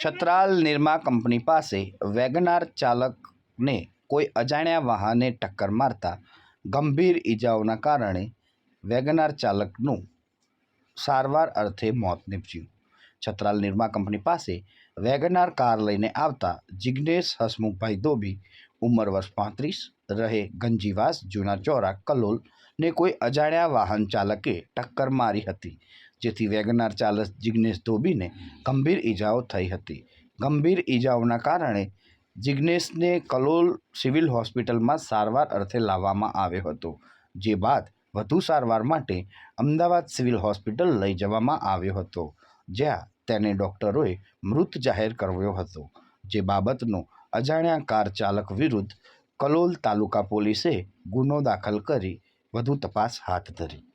Chhatral Nirma company પાસે WagonR ચાલકને કોઈ અજાણ્યા વાહને ટક્કર મારતા ગંભીર ઈજાઓના કારણે વેગનાર ચાલકનું સારવાર અર્થે મોત નીપજ્યું. છત્રાલ નિરમા કંપની પાસે વેગનાર કાર લઈને આવતા જિજ્ઞેશ હસમુખભાઈ ધોબી ઉંમર વર્ષ પાંત્રીસ, રહે ગંજીવાસ, જૂના ચોરા, કલોલ ને કોઈ અજાણ્યા વાહન ચાલકે ટક્કર મારી હતી, જેથી વેગનાર ચાલક જિજ્ઞેશ ધોબીને ગંભીર ઈજાઓ થઈ હતી. ગંભીર ઈજાઓના કારણે જિજ્ઞેશને કલોલ સિવિલ હોસ્પિટલમાં સારવાર અર્થે લાવવામાં આવ્યો હતો, જે બાદ વધુ સારવાર માટે અમદાવાદ સિવિલ હોસ્પિટલ લઈ જવામાં આવ્યો હતો. જ્યાં તેને ડૉક્ટરોએ મૃત જાહેર કર્યો હતો. જે બાબતનો અજાણ્યા કાર ચાલક વિરુદ્ધ કલોલ તાલુકા પોલીસે ગુનો દાખલ કરી વધુ તપાસ હાથ ધરી.